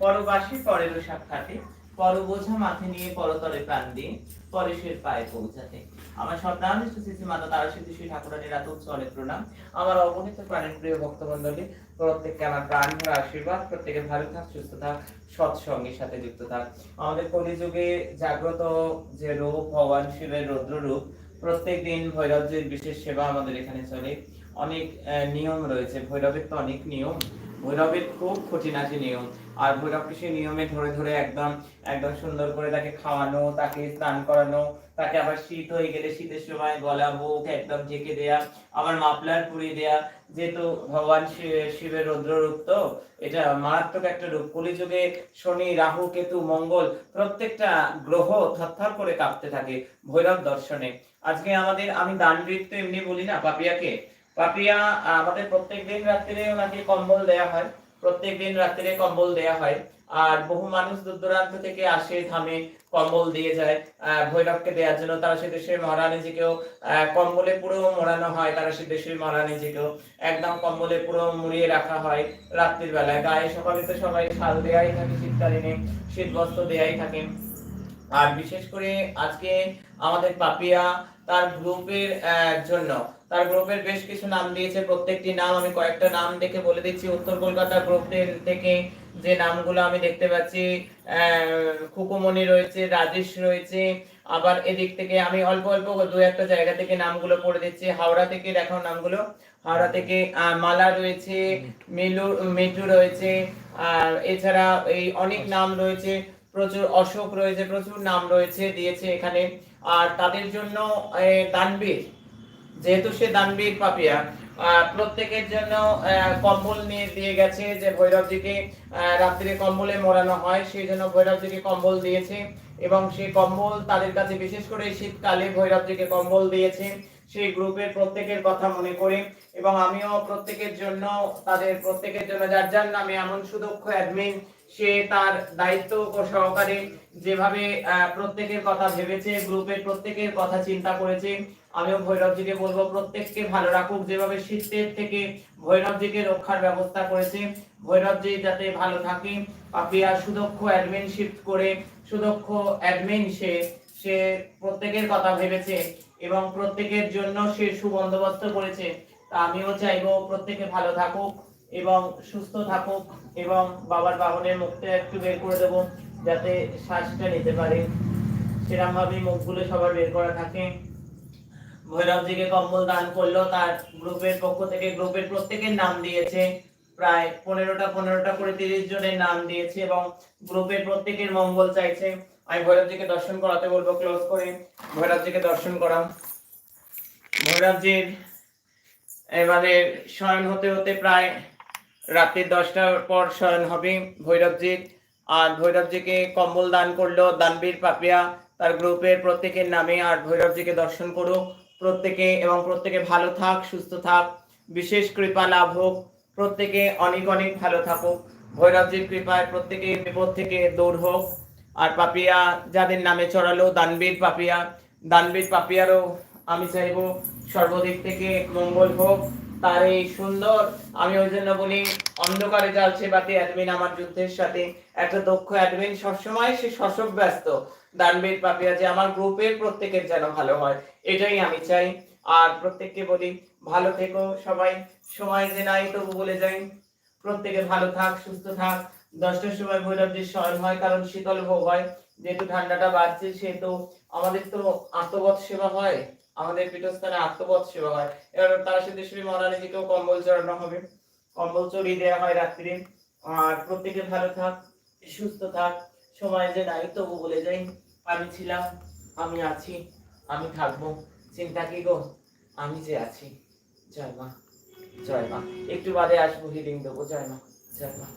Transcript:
পরবাসী পরের সাক্ষাতে পর বোঝা মাথে নিয়ে পরতরে প্রাণ দিয়ে পরেশের পায়ে পৌঁছাতে। আমার সপ্রাণিষ্ট শ্রী মাতা তারা সিদ্ধি শ্রী ঠাকুরানীর এত উৎসলে প্রণাম। আমার অগণিত প্রাণের প্রিয় ভক্তমন্ডলী প্রত্যেককে আমার প্রাণ ভরা আশীর্বাদ, প্রত্যেকে ভালো থাক, সুস্থ থাক, সৎসঙ্গের সাথে যুক্ত থাক। আমাদের কলিযুগে জাগ্রত যে রূপ, ভগবান শিবের রৌদ্র রূপ প্রত্যেক দিন ভৈরবজির বিশেষ সেবা আমাদের এখানে চলে। অনেক নিয়ম রয়েছে। ভৈরবের তো অনেক নিয়ম। ভৈরবের খুব খুঁটিনাটি নিয়ম। আর ভৈরবকে সেই নিয়মে ধরে ধরে একদম একদম সুন্দর করে তাকে খাওয়ানো, তাকে স্নান করানো, তাকে আবার শীত হয়ে গেলে শীতের সময় গলা বুক একদম ঢেকে দেয়া, আবার মাফলার পুড়িয়ে দেয়া। যেহেতু ভগবান শিবের রৌদ্র রূপ তো, এটা মারাত্মক একটা রূপ। কলিযুগে শনি, রাহু, কেতু, মঙ্গল প্রত্যেকটা গ্রহ থরথর করে কাঁপতে থাকে ভৈরব দর্শনে। আজকে আমাদের, আমি দানবীর তো এমনি বলি না, পাপিয়াকে? পাপিয়া আমাদের প্রত্যেক দিন রাত্রে ওনাকে কম্বল দেয়া হয়। প্রত্যেক দিন রাত্রে কম্বল দেয়া হয়। আর বহু মানুষ দূর দূরান্ত থেকে আসে থামে কম্বল দিয়ে যায় ভৈরবকে দেওয়ার জন্য। তারা সে দেশের মহারানীজিকেও কম্বলে পুরো মোড়ানো হয়, তারা সে দেশের মহারানীজিকেও একদম কম্বলে পুরো মুড়িয়ে রাখা হয় রাত্রির বেলায়। গায়ে সকালে তো সবাই শাল দেয়াই থাকে শীতকালীনে শীত বস্ত্র দেয়াই থাকে। আর বিশেষ করে আজকে আমাদের পাপিয়া তার গ্রুপের জন্য তার গ্রুপের বেশ কিছু নাম দিয়েছে প্রত্যেকটি নাম আমি কয়েকটা নাম দেখে বলে দিচ্ছি। উত্তর কলকাতা গ্রুপের থেকে যে নামগুলো আমি দেখতে পাচ্ছি খুকুমণি রয়েছে রাজেশ রয়েছে আবার এদিক থেকে আমি অল্প অল্প দু একটা জায়গা থেকে নামগুলো পড়ে দিচ্ছি। হাওড়া থেকে দেখো নামগুলো। হাওড়া থেকে মালা রয়েছে মিলু মিটু রয়েছে আর এছাড়া এই অনেক নাম রয়েছে। প্রচুর অশোক রয়েছে প্রচুর নাম রয়েছে দিয়েছে এখানে। আর তাদের জন্য আহ, দানবীর যেহেতু সে দানবীর পাপিয়া প্রত্যেকের জন্য কম্বল নিয়ে দিয়ে গেছে যে ভৈরবজিকে রাত্রিরে কম্বলে মোড়ানো হয়, সেই জন্য ভৈরবজিকে কম্বল দিয়েছে এবং সেই কম্বল তাদের কাছে বিশেষ করে শীতকালে ভৈরবজিকে কম্বল দিয়েছে। সেই গ্রুপের প্রত্যেকের কথা মনে করে এবং আমিও প্রত্যেকের জন্য, তাদের প্রত্যেকের জন্য যার যার নামে এমন সুদক্ষ অ্যাডমিন সে তার দায়িত্ব ও সহকারে যেভাবে প্রত্যেকের কথা ভেবেছে, গ্রুপের প্রত্যেকের কথা চিন্তা করেছে আমিও ভৈরবজিকে বলব, প্রত্যেককে ভালো রাখুক। যেভাবে শীতের থেকে ভৈরবজিকে রক্ষার ব্যবস্থা করেছে, ভৈরবজি যাতে ভালো থাকে। পাপিয়া সুদক্ষ অ্যাডমিন শিফট করে, সুদক্ষ অ্যাডমিন সে সে প্রত্যেকের কথা ভেবেছে এবং প্রত্যেকের জন্য সে সুবন্দোবস্ত করেছে। তা আমিও চাইব প্রত্যেকে ভালো থাকুক এবং সুস্থ থাকুক এবং বাবার বাহনের মুখটা একটু বের করে দেবো, যাতে শ্বাসটা নিতে পারে। সেরকম ভাবে মুখগুলো সবার বের করা থাকে। ভৈরবজিকে কম্বল দান করল, তার গ্রুপের পক্ষ থেকে, গ্রুপের প্রত্যেকের নাম দিয়েছে। প্রায় পনেরোটা পনেরোটা করে তিরিশ জনের নাম দিয়েছে এবং গ্রুপের প্রত্যেকের মঙ্গল চাইছে। আমি ভৈরবজিকে দর্শন করাতে বলব, ক্লোজ করে। ভৈরবজিকে দর্শন করাম ভৈরবজির এবারে শয়ন হতে হতে প্রায় রাত্রি দশটার পর শয়ন হবে ভৈরবজির। আর ভৈরবজিকে কম্বল দান করল, দানবীর পাপিয়া, তার গ্রুপের প্রত্যেকের নামে। আর ভৈরবজিকে দর্শন করো প্রত্যেকে এবং প্রত্যেকে ভালো থাক, সুস্থ থাক। বিশেষ কৃপা লাভ হোক। প্রত্যেকে অনেক অনেক ভালো থাকুক। ভৈরবজির কৃপায় প্রত্যেকে বিপদ থেকে দূর হোক। আর পাপিয়া, যাদের নামে চড়ালো, দানবীর পাপিয়া, দানবীর পাপিয়ারও আমি চাইব সর্বদিক থেকে মঙ্গল হোক। তার এই সুন্দর, আমি ওই জন্য বলি, অন্ধকারে জ্বালছে বাতি অ্যাডমিন আমার যুদ্ধের সাথে। একটা দক্ষ অ্যাডমিন সবসময় সে শশব ব্যস্ত। দানবীর পাপিয়া যে আমার গ্রুপের প্রত্যেকের যেন ভালো হয়, এটাই আমি চাই। আর প্রত্যেককে বলি, ভালো থেকো সবাই, সময় যে নাই তবু বলে যাই। প্রত্যেকে ভালো থাক, সুস্থ থাক। দশটার সময় ভৈরবজির শয়ন হয়, কারণ শীতল ভোগ হয়। যেহেতু ঠান্ডাটা বাড়ছে, সেহেতু আমাদের তো আত্মবৎ সেবা হয়। আমাদের পীঠস্থানে আত্মবৎ সেবা হয়। এবার তারা সিদ্ধেশ্বরী মহারানীজিকেও কম্বল চড়ানো হবে। কম্বল চড়িয়ে দেওয়া হয় রাত্রে আর প্রত্যেকে ভালো থাক, সুস্থ থাক। সময় যে দায়িত্ব তবু বলে যাই আমি ছিলাম, আমি আছি, আমি থাকব। চিন্তা কি গো? আমি যে আছি। জয় মা জয় মা। একটু বাদে আসব হিলিং দেবো। জয় মা জয় মা।